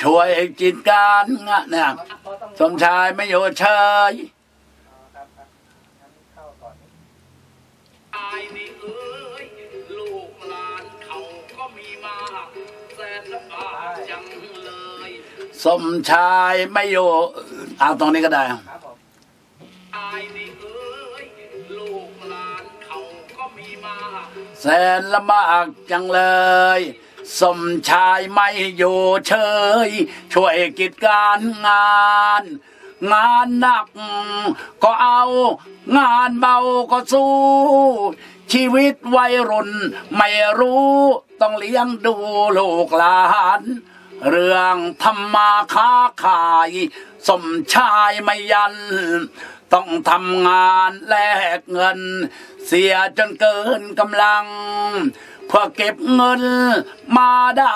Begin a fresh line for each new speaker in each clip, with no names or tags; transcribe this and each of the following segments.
ช่วยจิตการงะเนี่ยสมชายไม่อยู่เฉย
ครับครับงั้นเข้าก่อน
ตายนี่เอ้ยลูกหลานเขาก็มีมากแสนลำบากจังเลย
สมชายไม่อยู่เอาตรงนี้ก็ได้
ครับผม
ตายนี่เอ้ยลูกหลานเขาก็มีมาก
แสนลำบากจังเลย สมชายไม่อยู่เฉย ช่วยกิจการงาน งานหนักก็เอา งานเบาก็สู้ ชีวิตวัยรุ่นไม่รู้ต้องเลี้ยงดูลูกหลานเรื่องทำมาค้าขาย สมชายไม่ยัน ต้องทำงานแลกเงิน เสียจนเกินกำลัง เพื่อเก็บเงินมาได้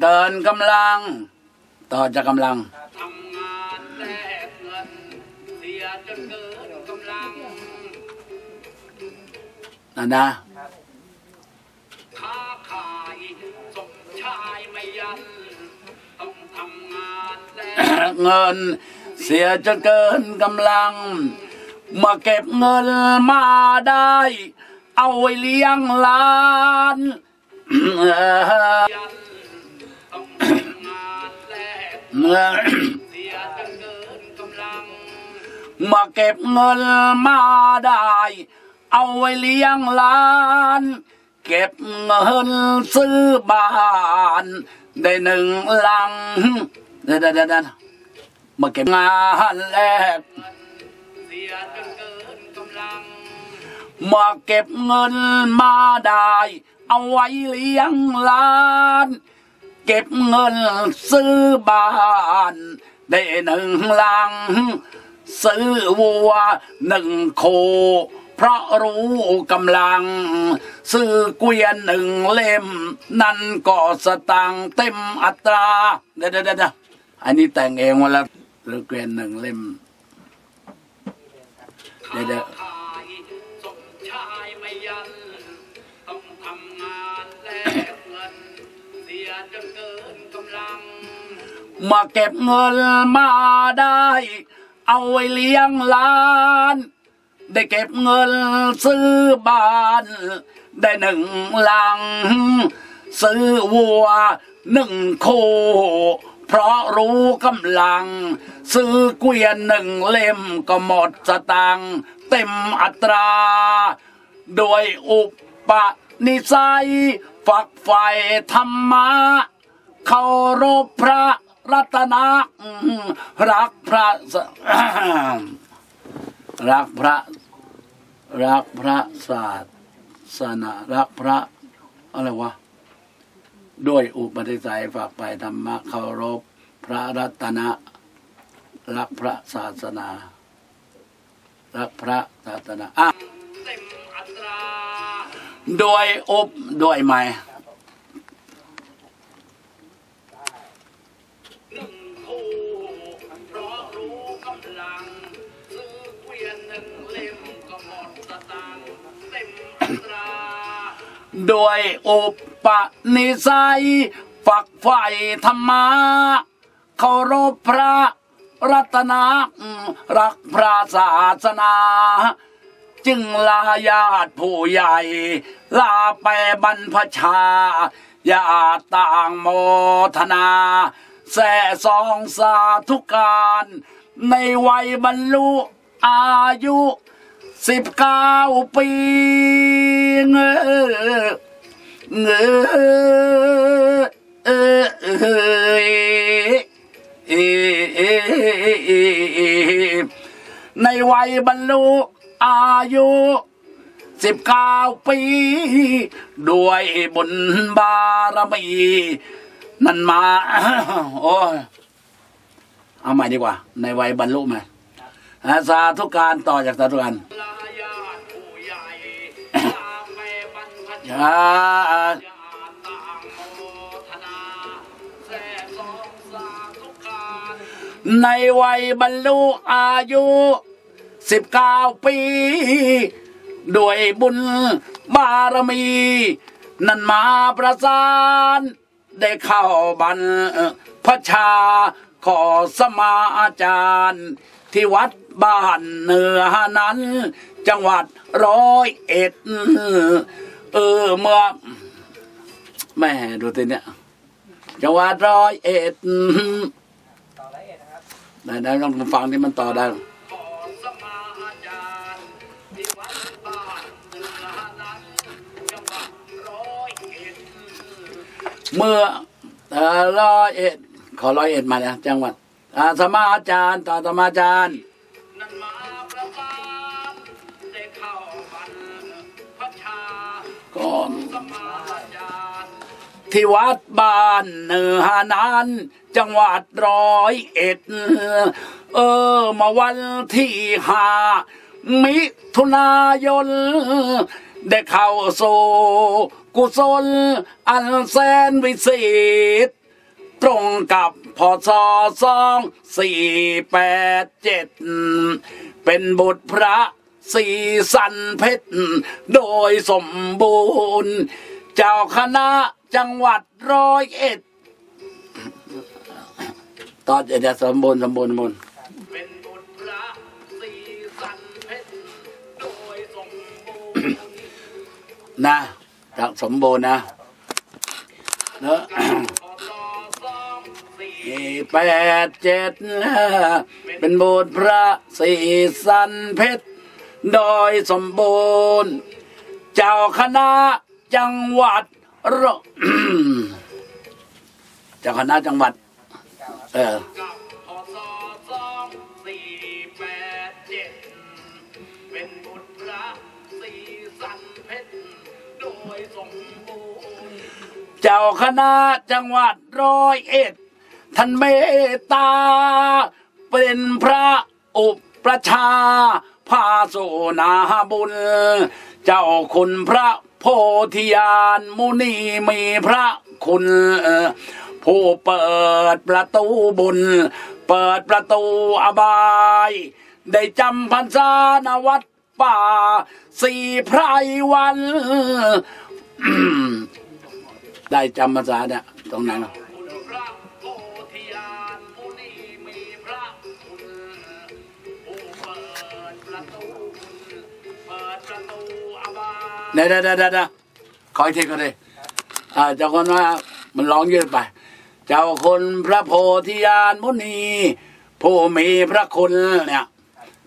เกินกำลัง ต่อจากกำลัง
ทำงานแลกเงินเสียจนเกินกำลัง
นะนะ
ค้าขายสมชายไม่ยันต้องทำงานแลก
เงินเสียจนเกินกำลัง มาเก็บเงินมาได้ เอาไว้เลี้ยงหลาน
ยันต้องทำงาน
เงิน
เสียจนเกินกำลัง
มาเก็บเงินมาได้ เอาไว้เลี้ยงหลาน เก็บเงินซื้อบ้านได้หนึ่งหลังเดี๋ยวเดี๋ยวเดี๋ยวมาเก็บงานแรก
เสียจนเกินกำลัง
มาเก็บเงินมาได้ เอาไว้เลี้ยงหลาน เก็บเงินซื้อบ้านได้หนึ่งหลัง ซื้อวัวหนึ่งโค เพราะรู้กำลัง ซื้อเกวียนหนึ่งเล่ม นั่นก็สตังค์เต็มอัตราเดี๋ยวเดี๋ยวเดี๋ยวอันนี้แต่งเองมาล้วซื้อเกวียนหนึ่งเล่มเดี๋ย
จนเกินกำลัง
มาเก็บเงินมาได้ เอาไว้เลี้ยงหลาน ได้เก็บเงินซื้อบ้าน ได้หนึ่งหลัง ซื้อวัวหนึ่งโคเพราะรู้กำลัง ซื้อเกวียนหนึ่งเล่มก็หมดสตังค์เต็มอัตรา โดยอุปนิสัย ฝักใฝ่ธรรมะเคารพพระรัตนะรักพระสรักพระรักพระศาสนารักพระอะไรวะด้วยอุปนิสัยฝากไปธรรมะเคารพพระรัตนะ รักพระศาสนา รักพระศาสนาอะ
เต็มอัตรา
ด้วยอุปด้วยไหม
หนึ่งคู่เพราะรู้กำลังซื้อเกนหนึ่งเล่มก็หมดสตางค์เต็มอัตรา
ด้วยอุปนิสัย ฝักใฝ่ธรรมะเคารพพระรัตนะรักพระศาสนา จึงลาญาติผู้ใหญ่ ลาไปบรรพชาญาติต่างโมทนา แส่สองสาธุการ ในวัยบรรลุอายุสิบเก้าปีเงอเงอเออเอเอเอเอในวัยบรรลุ อายุสิบเก้าปี ด้วยบุญบารมี นั่นมา โอ้ยเอาใหม่ดีกว่า ในวัยบรรลุไหมอ่าสาธุการต่อจากสาธุการ
ลาญาติผู้ใหญ่ลาไปบรรพชา
อ่า
ญาติต่างโมทน
ในวัยบรรลุอายุ สิบเก้าปี ด้วยบุญบารมี นั่นมาประสาน ได้เข้าบรรพชา ขอสมาอาจารย์ ที่วัดบ้านเหนือนั้น จังหวัดร้อยเอ็ด เออเมื่อแม่ดูติเนี่ยจังหวัดร้อยเอ็ด
ต่อละเอียดนะครับ
ได้ได้ลองฟังที่มันต่อได้
เมื่
อร้อยเอ็ดขอร้อยเอ็ดมาเนี่ยจังหวัดอาสมาอาจารย์ต่อสมาอาจารย์
นั่นมาประสานได้เข้าบรรพชา
ก่อน
สมอาจารย์
ที่วัดบ้านเหนือนั้นจังหวัดร้อยเอ็ด เออมาวันที่ห้ามิถุนายน ได้เข้าสู่กุศลอันแสนวิเศษตรงกับพศสองสี่แปดเจ็ดเป็นบุตรพระสีสันเพชร โดยสมบูรณ์ เจ้าคณะจังหวัดร้อยเอ็ดตอนจะสมบูรณ์สมบูรณ์สมบูรณ์
เป็นบุตรพระสีสันเพชร โดยสมบูรณ์
นะจากสมบูรณ์นะเนอะแปดเจ็ดเป็นบุตรพระสีสันเพชรโดยสมบูรณ์ เจ้าคณะจังหวัดรเจ้าคณะจังหวัด เออ
โดยสมบูรณ์
เจ้าคณะจังหวัดร้อยเอ็ด ท่านเมตตา เป็นพระอุปชาย์พาสุนาบุญ เจ้าคุณพระโพธิญาณมุนีมีพระคุณผู้เปิดประตูบุญ เปิดประตูอบาย ได้จำพรรษาณวัด ป่า สี่ไพรวัน ได้จำภาษาเนี่ยตรงไหนวะ
คุณพระโพธิญาณมุนีมีพระคุณผู้เปิดประตูบุญเปิดประตูอบาย
เดี๋ยวเดี๋ยวเดี๋ยวเดี๋ยวขออีกทีก็ได้เจ้าคนว่ามันร้องเยืดไป เจ้าคนพระโพธิญาณมุนีผู้มีพระคุณเนี่ย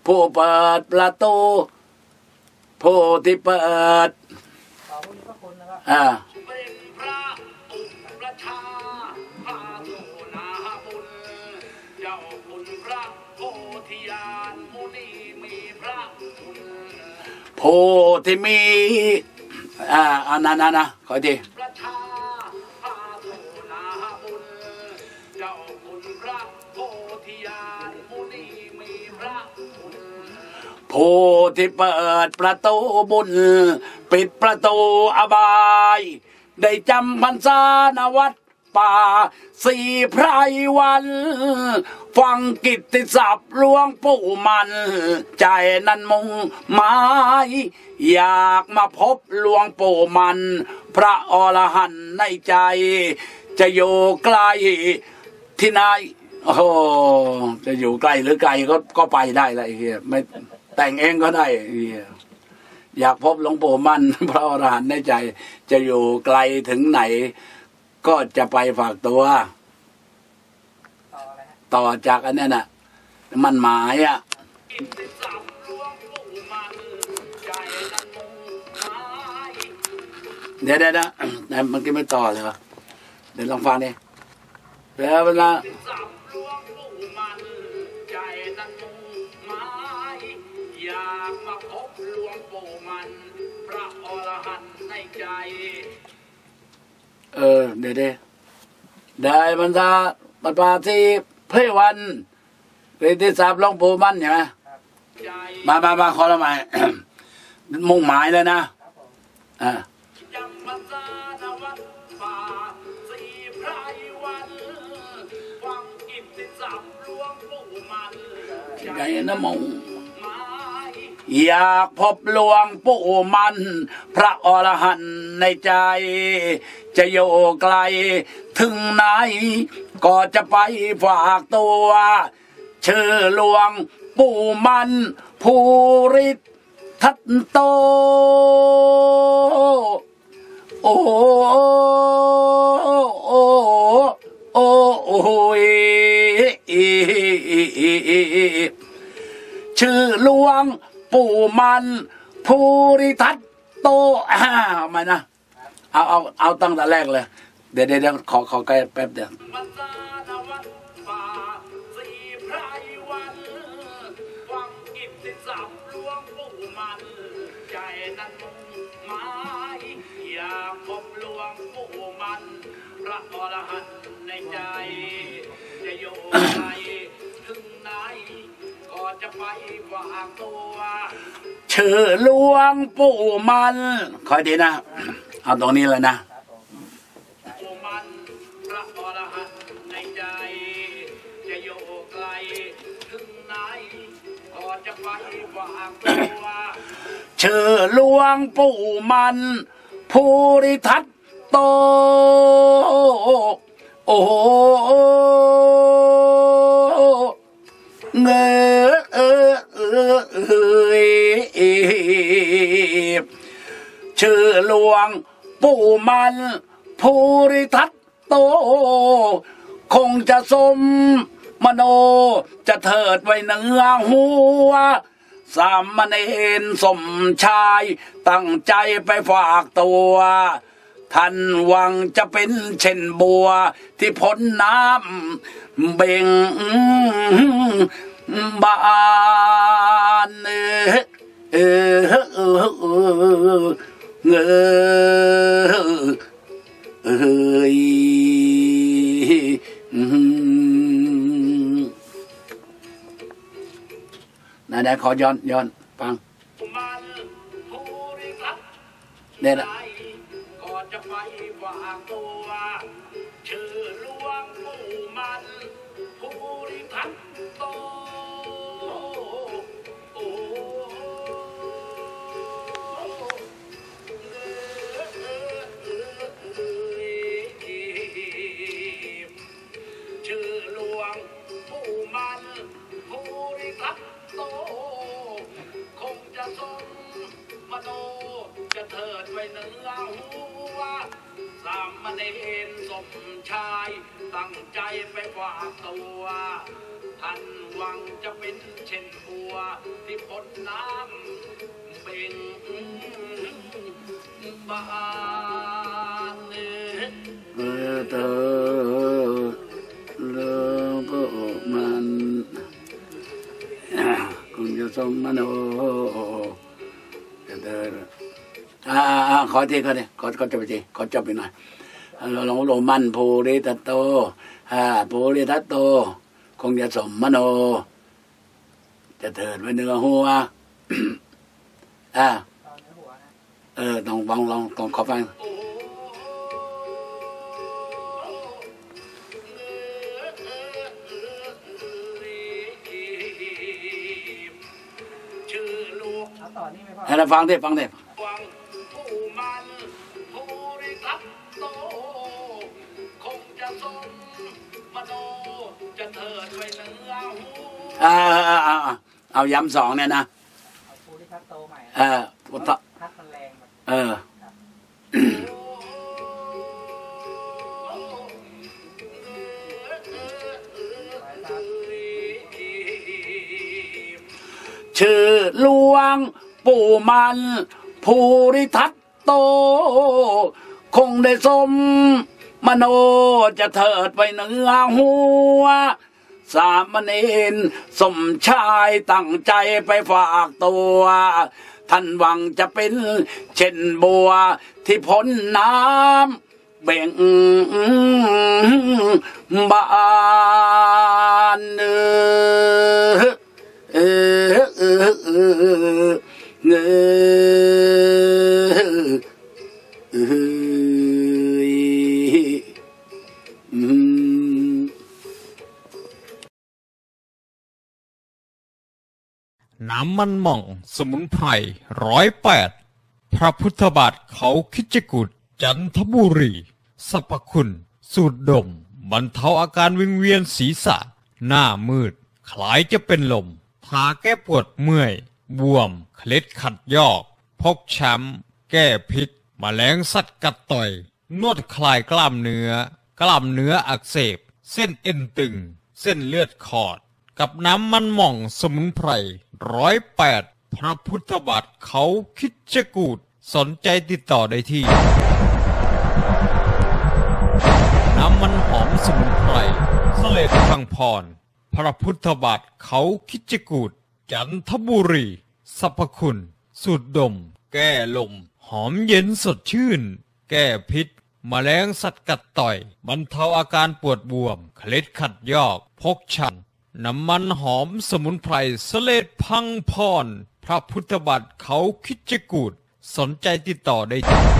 ผู้เปิดประตู ผู้ที่เปิด
ต่อผู้นี้พระคุณนะครับ
อ่า
โพธิญาณมุนีมีพระคุณ
ผู้ที่มี อ่าอันนั้นนะนขออีกที ผู้ที่เปิดประตูบุญ ปิดประตูอบาย ได้จำพรรษาณวัดป่าสี่ไพรวัน ฟังกิตติศัพท์หลวงปู่มัน ใจนั้นมุงหมายอยากมาพบหลวงปู่มัน พระอรหันต์ในใจ จะอยู่ใกล้ที่ไหนโอ้จะอยู่ใกล้หรือไกลก็ก็ไปได้ละไอ้เฮียไม่ แต่งเองก็ได้ อยากพบหลวงปู่มั่น พระอรหันต์ในใจ จะอยู่ไกลถึงไหน ก็จะไปฝากตัว
ต่อ
จากอันนี้น่ะ มันหมายอะเดี๋ยวเดี๋ยวนะมื่อกี้ไม่ต่อเลยเหรอเดี๋ยวลองฟังดิแล้วเวลา
อยากมาพบหลวงปู่มัน พระอรหันต์ในใจ
เออ เดี๋ยวเดี๋ยวได้บรรดาปปาที่เพลวันเรติศัพท์หลวงปู่มั่นใช่ไหม
ใจ
มามามาขอละหมายมุ่งหมายเลยนะ
ครับผม
อ่า
จำพรรษาณวัดป่าสี่ไพรวันฟังกิตติศัพท์หลวงปู่มัน
ใจนะมง
หมาย
อยากพบหลวงปู่มัน พระอรหันต์ในใจ จะอยู่ไกล ถึงไหน ก็จะไปฝากตัวชื่อหลวงปู่มันภูริทัตโต โอ้โอ้โอ้โอ้ยชื่อหลวง ปู่มันภูริทัตโตอ้ามานะเอาเอาเอาตั้งแต่แรกเลย เดี๋ยวเดี๋ยวเดี๋ยวขอขอใกล้แป๊บเดียว
พรวันฟังกิตติศัพท์หลวงปู่มันใจนั้นมุ่งหมายอระอรหันต์ในใจจะอยู่ไหน จะไปฝากตัว
ชื่อหลวงปู่มันคอยดีนะเอาตรงนี้เลยนะ
ครับผม
ปู่มันพระอรหันต์ในใจ จะอยู่ไกลถึงไหนก็จะไปฝากตัว
ชื่อหลวงปู่มันภูริทัตโต โอ้ ชื่อหลวง ปู่มันภูริทัตโต คงจะสมมโนจะเถิดไว้เนื้อหัวสามเณรสมชาย ตั้งใจไปฝากตัว ท่านหวังจะเป็นเช่นบัว ที่พ้นน้ำเบ่งบานเออเออเออ เออเงอเอ้ยอืมนะเดี๋ยวขอย้อนย้อนฟัง
มันภูริทัต
เนี่ยนะ
ใจก็จะไปฝากตัว เณรสมชาย ตั้งใจไปฝากตัวท่านหวังจะเป็นเช่นบัวที่พ้นน้ำเบ่งบานเนื้อ
เออเธอเลิกมันคงจะสมมโนเดินอ่าอ่าอ่าขอทีขอทีขอขอจบไปทีขอจบไปหน่อย หลวงหลวงมันภูริทัตโตอ่าภูริทัตโต คงจะสมมโน จะเถิดไว้เหนือหัวอ่า
ตอนเนื้อหัวนะ
เออต้องลองลองต้องขอฟัง
โอ้ชื่อลูก
เอาต่อนี่ไหมพ่อ
ให้เราฟังดิฟังดิ
อ่า
อ่าอ่าอ่าเอาย้ำสองเนี่ยนะ
เอาปูที่ทัดโตใหม่
เออพุทธ
ทัดมันแรงแบบ
เออ
สายตา
ชื่อหลวงปู่มันภูริทัตโต คงได้สม มโนจะเถิดไปเหนือหัว สามเณรสมชายตั้งใจไปฝากตัว ท่านหวังจะเป็นเช่นบัวที่พ้นน้ำเบ่งบานเออเออเออเออเออ
น้ำมันหม่อง สมุนไพรร้อยแปด พระพุทธบาทเขาคิจกุฏจันทบุรี สรรพคุณ สูตรดม บรรเทาอาการวิงเวียนศีรษะ หน้ามืด คล้ายจะเป็นลม ทาแก้ปวดเมื่อย บวม เคล็ดขัดยอก พกช้ำ แก้พิษมแมลงสัตว์กัดต่อย นวดคลายกล้ามเนื้อ กล้ามเนื้ออักเสบ เส้นเอ็นตึง เส้นเลือดขอด กับน้ำมันหม่องสมุนไพรร้อยแปดพระพุทธบาทเขาคิดจะกูดสนใจติดต่อได้ที่ น้ำมันหอมสมุนไพรเสลดพังพร พระพุทธบาทเขาคิดจะกูดจันทบุรีสรรพคุณ สูตรดม แก้ลม หอมเย็นสดชื่น แก้พิษแมลงสัตว์กัดต่อย บรรเทาอาการปวดบวม เคล็ดขัดยอก พกชัน น้ำมันหอมสมุนไพรสเลดพังพร พระพุทธบาทเขาคิดจกูด สนใจติดต่อได้ที่